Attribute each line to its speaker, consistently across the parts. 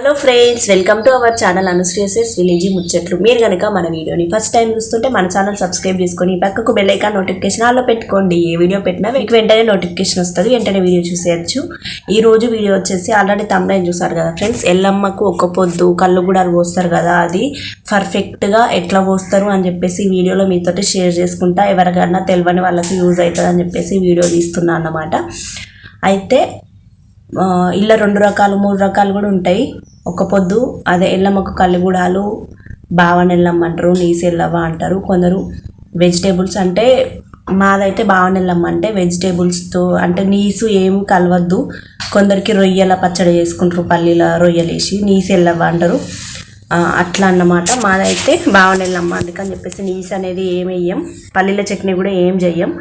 Speaker 1: Hello friends welcome to our channel అనుశ్రీసెస్ village ముచ్చట్లు మీరు కనుక మన వీడియోని ఫస్ట్ టైం చూస్తుంటే మన ఛానల్ సబ్స్క్రైబ్ చేసుకొని పక్కకు బెల్ నోటిఫికేషన్ ఆల్లో పెట్టుకోండి. ఏ వీడియో పెట్టినా మీకు వెంటనే నోటిఫికేషన్ వస్తుంది వెంటనే వీడియో చూసేయచ్చు. ఈ రోజు వీడియో వచ్చేసి ఆల్రెడీ తమ్ముడైన చూసారు కదా ఫ్రెండ్స్ ఎల్లమ్మకు ఒక్క పొద్దు కళ్ళు కూడా పోస్తారు కదా అది. పర్ఫెక్ట్గా ఎట్లా పోస్తారు అని చెప్పేసి వీడియోలో మీతోటి షేర్ చేసుకుంటా. ఎవరికైనా తెలియని వాళ్ళకి యూజ్ అవుతుంది అని చెప్పేసి వీడియో తీస్తున్నా అన్నమాట. అయితే ఇలా రెండు రకాలు మూడు రకాలు కూడా ఉంటాయి. ఒక పొద్దు అదే ఎల్లమ్మకు కల్లిగూడాలు బావనెల్లమ్మ అంటారు నీసి అంటారు. కొందరు వెజిటేబుల్స్ అంటే మాదైతే బావనెల్లమ్మ అంటే వెజిటేబుల్స్తో అంటే నీసు ఏం కలవద్దు. కొందరికి రొయ్యల పచ్చడి చేసుకుంటారు పల్లీల రొయ్యలు వేసి నీసి అంటారు. అట్లా అన్నమాట. మాదైతే బావనెల్లమ్మ అందుకని చెప్పేసి నీసు అనేది ఏం వేయం. పల్లీల చట్నీ కూడా ఏం చెయ్యం.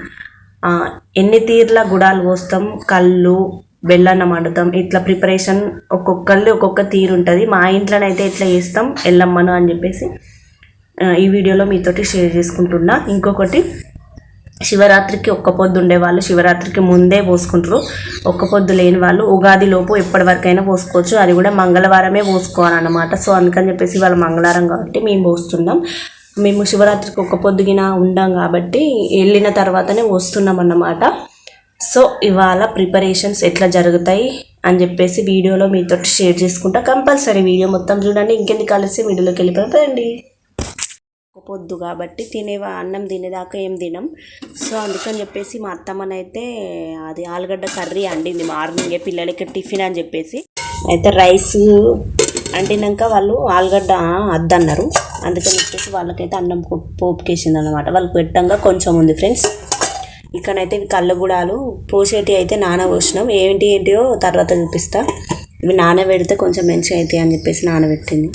Speaker 1: ఎన్ని తీర్ల గుడాలు పోస్తాం? కళ్ళు బెల్లన్నం వండుతాం ఇట్లా ప్రిపరేషన్ ఒక్కొక్కళ్ళు ఒక్కొక్క తీరు ఉంటుంది. మా ఇంట్లోనైతే ఇట్లా చేస్తాం. ఎల్లమ్మను అని చెప్పేసి ఈ వీడియోలో మీతోటి షేర్ చేసుకుంటున్నా. ఇంకొకటి శివరాత్రికి ఒక్క పొద్దు ఉండే వాళ్ళు శివరాత్రికి ముందే పోసుకుంటారు. ఒక్క పొద్దు లేని వాళ్ళు ఉగాది లోపు ఎప్పటి వరకైనా పోసుకోవచ్చు. అది కూడా మంగళవారమే పోసుకోవాలన్నమాట. సో అందుకని చెప్పేసి వాళ్ళ మంగళవారం కాబట్టి మేము పోస్తున్నాం. మేము శివరాత్రికి ఒక్క పొద్దుగిన ఉండాం కాబట్టి వెళ్ళిన తర్వాతనే వస్తున్నాం అన్నమాట సో ఇవాళ ప్రిపరేషన్స్ ఎట్లా జరుగుతాయి అని చెప్పేసి వీడియోలో మీతో షేర్ చేసుకుంటా. కంపల్సరీ వీడియో మొత్తం చూడండి. ఇంకెందుకు కలిసి వీడియోలోకి వెళ్ళిపోతాయండి పొద్దు కాబట్టి తినేవా అన్నం తినేదాకా ఏం తినం. సో అందుకని చెప్పేసి మా అత్తమ్మనైతే అది ఆలుగడ్డ కర్రీ అండింది మార్నింగే పిల్లలకి టిఫిన్ అని చెప్పేసి. అయితే రైస్ అండినాక వాళ్ళు ఆలుగడ్డ అద్దన్నారు. అందుకని చెప్పేసి వాళ్ళకైతే అన్నం పోపుకేసింది అనమాట వాళ్ళు పెట్టంగా కొంచెం ఉంది ఫ్రెండ్స్. ఇక్కడైతే ఇవి కళ్ళగూడాలు పోసేటి అయితే నానబోసినాం ఏంటి ఏంటియో తర్వాత చూపిస్తా. ఇవి నానబెడితే కొంచెం మంచిగా అవుతాయి అని చెప్పేసి నానబెట్టింది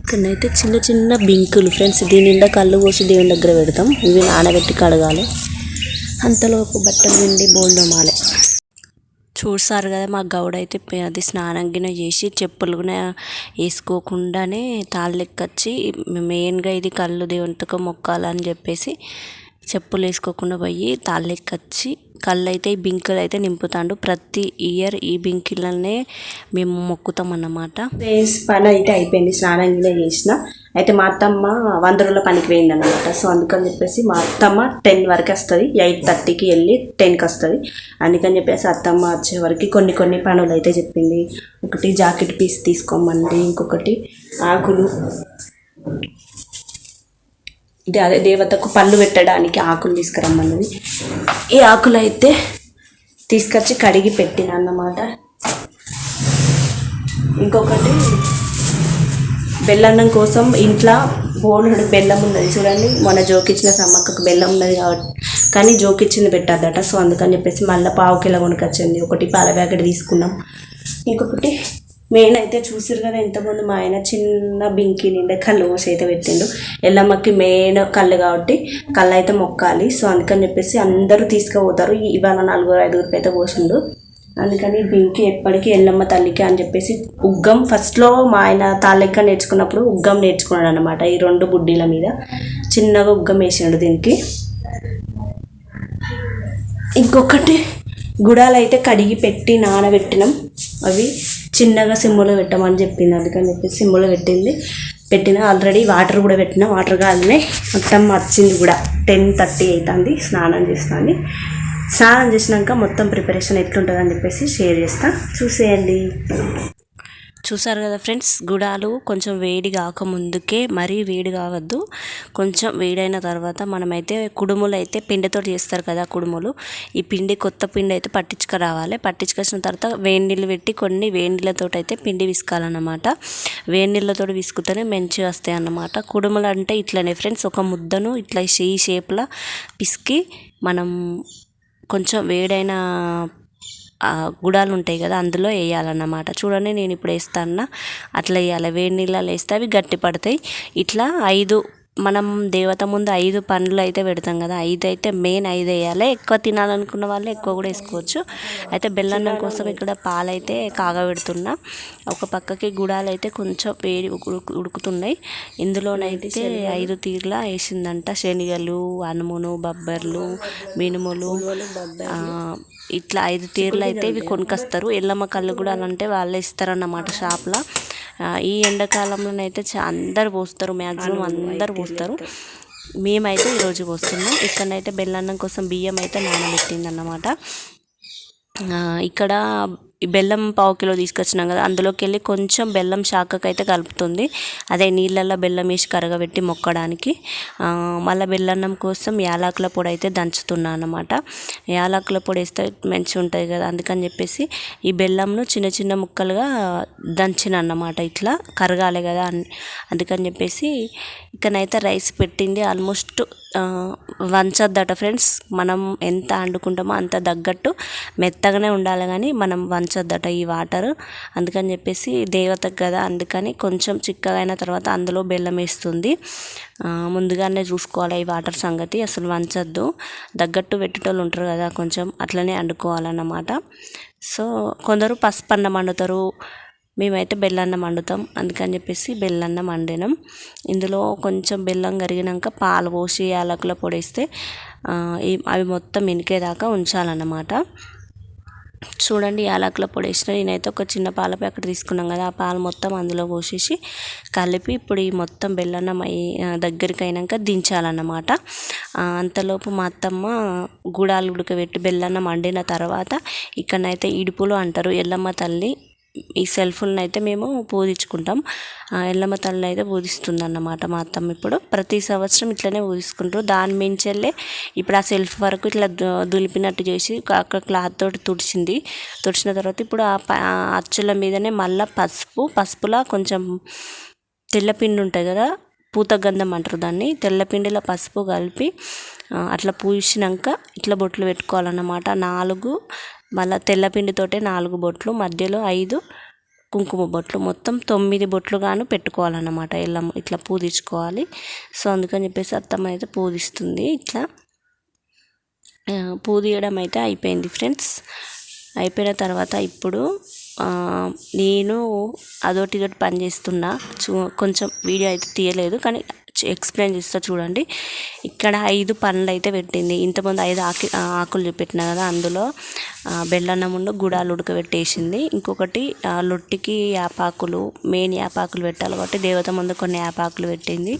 Speaker 1: ఇక్కడైతే చిన్న చిన్న బింకులు ఫ్రెండ్స్ దీని నిండా కళ్ళు పోసి దేవుని దగ్గర పెడతాం. ఇవి నానబెట్టి కడగాలి. అంతలోపు బట్టలు నిండి బోల్డమాలి చూసారు కదా మా గౌడ అయితే అది స్నానం గిన చేసి చెప్పులు కూడా వేసుకోకుండానే తాళ్ళెక్కొచ్చి మెయిన్గా ఇది కళ్ళు దేవునితో మొక్కాలని చెప్పేసి చెప్పులు వేసుకోకుండా పోయి తాళ్ళెక్కొచ్చి కళ్ళు అయితే ఈ బింకులు అయితే నింపుతాడు. ప్రతి ఇయర్ ఈ బింకిలనే మేము మొక్కుతాం అన్నమాట పని అయితే అయిపోయింది. స్నానం కూడా చేసిన. అయితే మా అత్తమ్మ వంద రోజుల పనికి పోయింది అనమాట సో అందుకని చెప్పేసి మా అత్తమ్మ టెన్ వరకు వస్తుంది. ఎయిట్ థర్టీకి వెళ్ళి టెన్కి వస్తుంది. అందుకని చెప్పేసి అత్తమ్మ వచ్చే వరకు కొన్ని కొన్ని పనులు అయితే చెప్పింది. ఒకటి జాకెట్ పీస్ తీసుకోమండి ఇంకొకటి ఆకులు. అదే దేవతకు పళ్ళు పెట్టడానికి ఆకులు తీసుకురమ్మన్నది. ఈ ఆకులు అయితే తీసుకొచ్చి కడిగి పెట్టిన అన్నమాట. ఇంకొకటి బెల్లన్నం కోసం ఇంట్లో బోనుడు బెల్లం ఉన్నది చూడండి. మొన్న జోకిచ్చిన సమ్మక్కకు బెల్లం ఉన్నది కాబట్టి. కానీ జోకిచ్చింది పెట్టద్దట. సో అందుకని చెప్పేసి మళ్ళీ పావు కిలో కొనుకొచ్చింది. ఒకటి పాల ప్యాకెట్ తీసుకున్నాం. ఇంకొకటి మెయిన్ అయితే చూసారు కదా ఎంతమంది మా ఆయన చిన్న బింకి నిండా కళ్ళు పోసి అయితే పెట్టిండు. ఎల్లమ్మకి మెయిన్ కళ్ళు కాబట్టి కళ్ళు అయితే మొక్కాలి. సో అందుకని చెప్పేసి అందరూ తీసుకుపోతారు. ఇవాళ నలుగురు ఐదుగురికి అయితే పోసిండు. అందుకని బింకి ఎప్పటికీ ఎల్లమ్మ తల్లికి అని చెప్పేసి ఉగ్గం ఫస్ట్లో మా ఆయన తాళ్ళెక్క నేర్చుకున్నప్పుడు ఉగ్గం నేర్చుకున్నాడు అనమాట ఈ రెండు బుడ్డీల మీద. చిన్నగా ఉగ్గం వేసిండు దీనికి. ఇంకొకటి గుడాలు అయితే కడిగి పెట్టి నానబెట్టినాం. అవి చిన్నగా సిమ్లో పెట్టమని చెప్పింది. అందుకని చెప్పేసి సిమ్ములో పెట్టింది. పెట్టిన ఆల్రెడీ వాటర్ కూడా పెట్టిన. వాటర్ కాదనే మొత్తం వచ్చింది కూడా. టెన్ థర్టీ అవుతుంది స్నానం చేస్తుంది. స్నానం చేసినాక మొత్తం ప్రిపరేషన్ ఎట్లుంటుందని చెప్పేసి షేర్ చేస్తా. చూసేయండి. చూసారు కదా ఫ్రెండ్స్ గుడాలు కొంచెం వేడి కాకముందుకే మరీ వేడి కావద్దు. కొంచెం వేడైన తర్వాత మనమైతే కుడుములు అయితే పిండితో చేస్తారు కదా కుడుములు. ఈ పిండి కొత్త పిండి అయితే పట్టించుకురావాలి. పట్టించుకొచ్చిన తర్వాత వేడి నీళ్ళు పెట్టి కొన్ని వేడి నీళ్ళతో అయితే పిండి విసుకాలన్నమాట. వేడి నీళ్ళతో విసుకుతేనే మంచిగా వస్తాయి అన్నమాట. కుడుములు అంటే ఇట్లనే ఫ్రెండ్స్ ఒక ముద్దను ఇట్లా ఈ షేప్లో పిసికి మనం కొంచెం వేడైన గుడాలు ఉంటాయి కదా అందులో వేయాలన్నమాట. చూడండి నేను ఇప్పుడు వేస్తాను అట్లా వేయాలి. వేడి నీళ్ళలో వేస్తే అవి గట్టి పడతాయి. ఇట్లా ఐదు మనం దేవత ముందు ఐదు పండ్లు అయితే పెడతాం కదా ఐదు అయితే మెయిన్ ఐదు వేయాలి. ఎక్కువ తినాలనుకున్న వాళ్ళు ఎక్కువ కూడా వేసుకోవచ్చు. అయితే బెల్లన్నం కోసం ఇక్కడ పాలైతే కాగబెడుతున్నా. ఒక పక్కకి గుడాలు అయితే కొంచెం వేడి ఉడుకు ఉడుకుతున్నాయి. ఇందులోనైతే ఐదు తీర్ల వేసిందంట. శనగలు అనుమును బబ్బర్లు మినుములు ఇట్లా ఐదు తీర్లు అయితే ఇవి కొనుకొస్తారు. ఎల్లమ్మ కళ్ళు కూడా అంటే వాళ్ళే ఇస్తారన్నమాట షాప్లో.
Speaker 2: ఈ ఎండాకాలంలోనైతే చా అందరు పోస్తారు మ్యాక్సిమం అందరు పోస్తారు. మేమైతే ఈరోజు పోస్తున్నాం. ఇక్కడనైతే బెల్లన్నం కోసం బియ్యం అయితే నానబెట్టింది అన్నమాట ఆ, ఇక్కడ బెల్లం పావు కిలో తీసుకొచ్చినాం కదా అందులోకి వెళ్ళి కొంచెం బెల్లం శాఖకు అయితే కలుపుతుంది. అదే నీళ్ళల్లో బెల్లం వేసి కరగబెట్టి మొక్కడానికి. మళ్ళీ బెల్లన్నం కోసం యాలకుల పొడి అయితే దంచుతున్నా అన్నమాట. యాలకుల పొడి వేస్తే మంచిగా ఉంటుంది కదా అందుకని చెప్పేసి ఈ బెల్లంను చిన్న చిన్న ముక్కలుగా దంచిన అన్నమాట. ఇట్లా కరగాలి కదా అందుకని చెప్పేసి ఇక్కడనైతే రైస్ పెట్టింది ఆల్మోస్ట్ వంచద్దట ఫ్రెండ్స్. మనం ఎంత వండుకుంటామో అంత తగ్గట్టు మెత్తగానే ఉండాలి కానీ మనం మంచిదట ఈ వాటర్. అందుకని చెప్పేసి దేవతకు కదా అందుకని కొంచెం చిక్కగా అయిన తర్వాత అందులో బెల్లం వేస్తుంది. ముందుగానే చూసుకోవాలి ఈ వాటర్ సంగతి అసలు వంచద్దు. తగ్గట్టు పెట్టేటోళ్ళు ఉంటారు కదా కొంచెం అట్లనే వండుకోవాలన్నమాట సో కొందరు పసుపు అన్నం వండుతారు. మేమైతే బెల్లన్నం వండుతాం. అందుకని చెప్పేసి బెల్లన్నం వండినాం. ఇందులో కొంచెం బెల్లం కరిగినాక పాలు పోసి యాలకుల పొడేస్తే అవి మొత్తం ఇనికేదాకా ఉంచాలన్నమాట. చూడండి యాలకుల పొడి వేసిన. నేనైతే ఒక చిన్న పాల ప్యాకెట్ తీసుకున్నాం కదా. ఆ పాలు మొత్తం అందులో పోసేసి కలిపి ఇప్పుడు ఈ మొత్తం బెల్లన్నం అయ్యి దగ్గరికి అయినాక దించాలన్నమాట. అంతలోపు మా అత్తమ్మ గుడాలు ఉడకబెట్టి బెల్లన్నం వండిన తర్వాత ఇక్కడనైతే ఇడుపులు అంటారు ఎల్లమ్మ తల్లి ఈ సెల్ఫుల్ని అయితే మేము పూజించుకుంటాం ఆ, ఎల్లమ్మ తల్లిని అయితే పూజిస్తుంది అన్నమాట మా అత్తమ్మ ఇప్పుడు. ప్రతి సంవత్సరం ఇట్లనే పూజిస్తుంటారు దాని మించెల్లే ఇప్పుడు ఆ సెల్ఫ్ వరకు ఇట్లా దులిపినట్టు చేసి అక్కడ క్లాత్ తోటి తుడిచింది. తుడిచిన తర్వాత ఇప్పుడు ఆ ప- అచ్చుల మీదనే మళ్ళీ పసుపు పసుపులా కొంచెం తెల్లపిండి ఉంటుంది కదా పూత గంధం అంటారు దాన్ని. తెల్లపిండిలో పసుపు కలిపి అట్లా పూసినాక ఇట్లా బొట్లు పెట్టుకోవాలన్నమాట. నాలుగు మళ్ళీ తెల్లపిండితోటే నాలుగు బొట్లు మధ్యలో ఐదు కుంకుమ బొట్లు. మొత్తం తొమ్మిది బొట్లు గాను పెట్టుకోవాలన్నమాట. ఎల్లమ్మ ఇట్లా పూజించుకోవాలి సో అందుకని చెప్పేసి అత్తమ్మ అయితే పూజిస్తుంది ఇట్లా. ఆ, పూదియడం అయితే అయిపోయింది ఫ్రెండ్స్. అయిపోయిన తర్వాత ఇప్పుడు నేను అదోటి ఇదోటి పని చేస్తున్నా. చూ కొంచెం వీడియో అయితే తీయలేదు కానీ ఎక్స్ప్లెయిన్ చేస్తా చూడండి. ఇక్కడ ఐదు పండ్లు అయితే పెట్టింది. ఇంతకుముందు ఐదు ఆకి ఆకులు చూపెట్టిన కదా అందులో బెల్లన్నముండు బెల్లన్నం ఉండు గుడాలు ఉడకబెట్టేసింది. ఇంకొకటి లొట్టికి యాపాకులు మెయిన్ యాపాకులు పెట్టాలి కాబట్టి దేవత ముందు కొన్ని యాపాకులు పెట్టింది.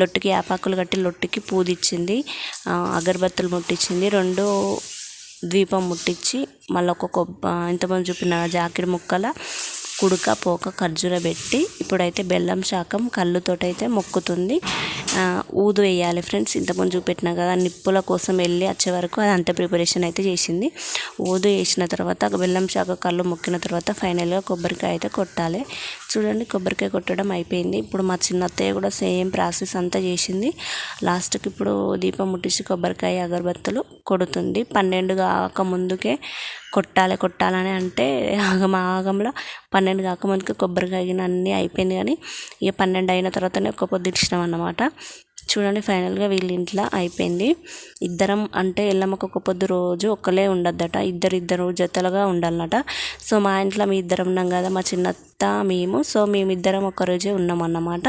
Speaker 2: లొట్టికి యాపాకులు కట్టి లొట్టికి పూదిచ్చింది. అగరబత్తులు ముట్టించింది. రెండు ద్వీపం ముట్టించి మళ్ళీ ఒక కొబ్బ ఇంతమంది చూపిన జాకెట్ ముక్కల కుడుక పోక ఖర్జూర పెట్టి ఇప్పుడైతే బెల్లం శాకం కళ్ళుతోటైతే మొక్కుతుంది. ఊదు వేయాలి ఫ్రెండ్స్. ఇంతకుముందు చూపెట్టినా కదా నిప్పుల కోసం వెళ్ళి వచ్చే వరకు అది అంత ప్రిపరేషన్ అయితే చేసింది. ఊదు వేసిన తర్వాత బెల్లం శాఖ కళ్ళు మొక్కిన తర్వాత ఫైనల్గా కొబ్బరికాయ అయితే కొట్టాలి. చూడండి కొబ్బరికాయ కొట్టడం అయిపోయింది. ఇప్పుడు మా చిన్న అత్తయ్య కూడా సేమ్ ప్రాసెస్ అంతా చేసింది. లాస్ట్కి ఇప్పుడు దీపం ముట్టించి కొబ్బరికాయ అగరబత్తులు కొడుతుంది. పన్నెండు కాక ముందుకే కొట్టాలి కొట్టాలని అంటే ఆగం ఆగంలో పన్నెండు కాక ముందుకే కొబ్బరికాయ గిన్నె అన్నీ అయిపోయింది కానీ ఇక పన్నెండు అయిన తర్వాతనే ఒక్క పొద్దు ఇచ్చినాం అన్నమాట. చూడండి ఫైనల్గా వీళ్ళ ఇంట్లో అయిపోయింది. ఇద్దరం అంటే ఎల్లమ్మకు ఒక పొద్దు రోజు ఒక్కలే ఉండద్దట. ఇద్దరు ఇద్దరు జతలుగా ఉండాలన్నట సో మా ఇంట్లో మీ ఇద్దరం ఉన్నాం కదా మా చిన్నత్త మేము. సో మేమిద్దరం ఒకరోజే ఉన్నాం అన్నమాట.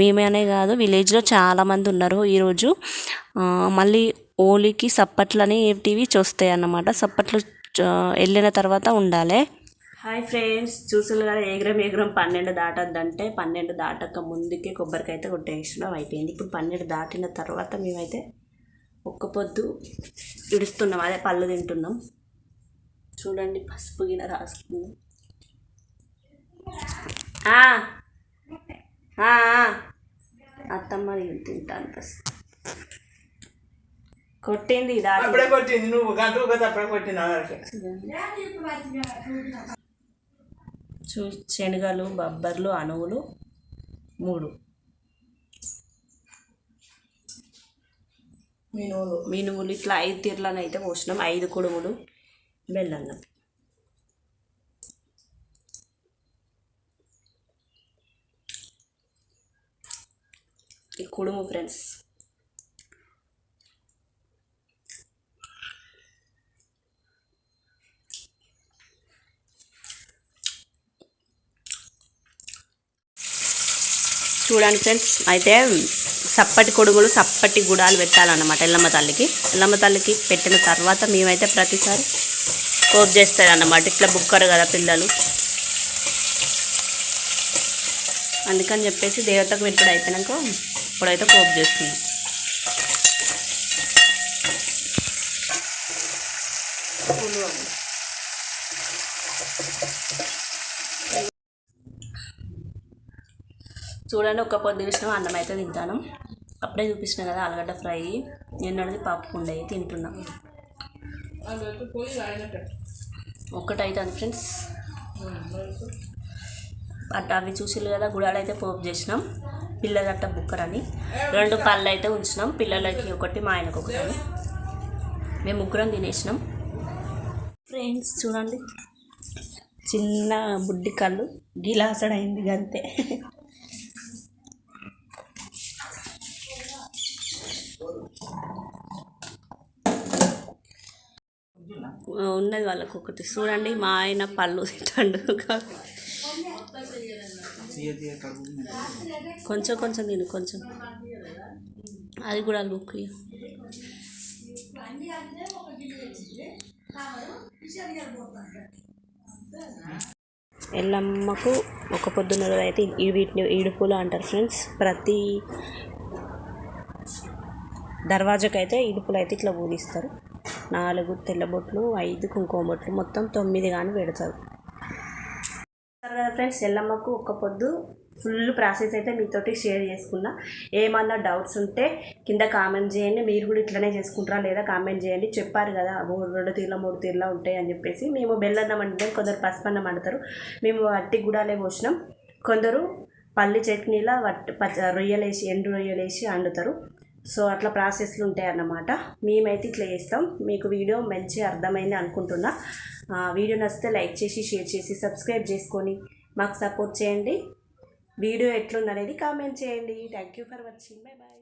Speaker 2: మేమేనే కాదు విలేజ్లో చాలామంది ఉన్నారు. ఈరోజు మళ్ళీ ఓలికి సప్పట్లని టీవీ చూస్తాయి అన్నమాట. సప్పట్లు వెళ్ళిన తర్వాత ఉండాలి.
Speaker 1: హాయ్ ఫ్రెండ్స్ చూసారు కదా ఏగ్రం ఏగ్రం పన్నెండు దాటద్దంటే పన్నెండు దాటక ముందుకే కొబ్బరికాయ అయితే కొట్టేసినాం అయిపోయింది. ఇప్పుడు పన్నెండు దాటిన తర్వాత మేమైతే ఒక్క పొద్దు ఇడుస్తున్నాం అదే పళ్ళు తింటున్నాం. చూడండి పసుపు గిన రాసుకుంది అత్తమ్మ తింటాను ఫస్ట్ కొట్టింది
Speaker 3: అప్పుడే కొట్టింది నువ్వు గంట అప్పుడే కొట్టిన
Speaker 1: చూ శనగలు బొబ్బర్లు అణువులు మూడు.
Speaker 3: మీనోళ్ళు
Speaker 1: మినుములు ఇట్లా ఐదు తీర్లను అయితే పోసినాం. ఐదు కుడుములు బెల్లన్నం. ఈ కుడుము ఫ్రెండ్స్. చూడండి ఫ్రెండ్స్. అయితే సప్పటి కొడుగులు సప్పటి గుడాలు పెట్టాలన్నమాట ఎల్లమ్మ తల్లికి. ఎల్లమ్మ తల్లికి పెట్టిన తర్వాత మేమైతే ప్రతిసారి కోప్ చేస్తారన్నమాట. ఇట్లా బుక్కరు కదా పిల్లలు. అందుకని చెప్పేసి దేవతకు పెట్టుడు అయిపోయినాక ఇప్పుడైతే కోప్ చేస్తుంది చూడండి ఒక్క పొద్దు చూసినాం అన్నం అయితే తింటాను. అప్పుడే చూపించిన కదా ఆలుగడ్డ ఫ్రై. నేను పప్పు ఉండే తింటున్నాం. ఒక్కటైతే ఫ్రెండ్స్. అట్ట అవి చూసిల్లు కదా గుడాలు అయితే పోపు చేసినాం. పిల్లలట్ట బుక్కరని రెండు పళ్ళు అయితే ఉంచినాం. పిల్లలకి ఒకటి మా ఆయనకు ఒకటి మేము ముగ్గురం తినేసినాం. ఫ్రెండ్స్ చూడండి. చిన్న బుడ్డి కళ్ళు. గిలాసడైంది అంతే ఉన్నది వాళ్ళకు ఒకటి చూడండి మా ఆయన పళ్ళు తింటాడు. కొంచెం కొంచెం తిను కొంచెం. అది కూడా లుక్ ఎల్లమ్మకు ఒక పొద్దున్న రోజు అయితే ఈ వీటిని ఈడుపులు అంటారు ఫ్రెండ్స్. ప్రతి దర్వాజకైతే ఇడుపులు అయితే ఇట్లా ఊదిస్తారు. నాలుగు తెల్లబొట్లు ఐదు కుంకుమ బొట్లు మొత్తం తొమ్మిది కానీ పెడతారు. ఫ్రెండ్స్ ఎల్లమ్మకు ఒక్క పొద్దు ఫుల్ ప్రాసెస్ అయితే మీతోటి షేర్ చేసుకున్నా. ఏమన్నా డౌట్స్ ఉంటే కింద కామెంట్ చేయండి. మీరు కూడా ఇట్లనే చేసుకుంటారా లేదా కామెంట్ చేయండి. చెప్పారు కదా మూడు రెండు తీర్ల మూడు తీర్ల ఉంటాయి అని చెప్పేసి. మేము బెల్లన్నం అంటే కొందరు పసుపన్నం అంటారు. మేము అట్టి గుడాలే పోసినాం. కొందరు పల్లి చట్నీలా వట్టి పచ్చ రొయ్యలేసి ఎండు రొయ్యలేసి వండుతారు సో అట్లా ప్రాసెస్లు ఉంటాయి అన్నమాట మేమైతే ఇట్లా చేస్తాం. మీకు వీడియో మంచి అర్థమైంది అనుకుంటున్నా. వీడియో నచ్చితే లైక్ చేసి షేర్ చేసి సబ్స్క్రైబ్ చేసుకొని మాకు సపోర్ట్ చేయండి. వీడియో ఎట్లుందనేది కామెంట్ చేయండి. Thank you for watching bye bye